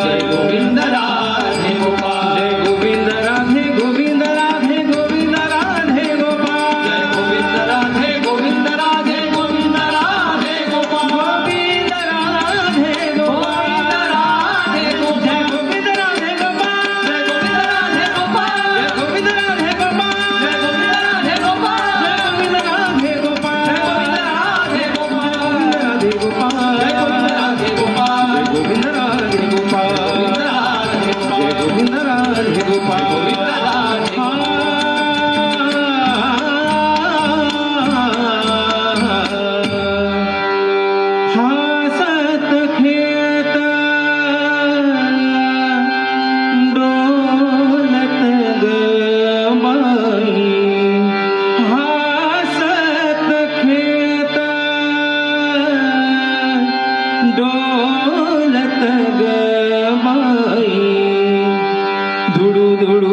这一路平淡 ದುಡು ದುಡು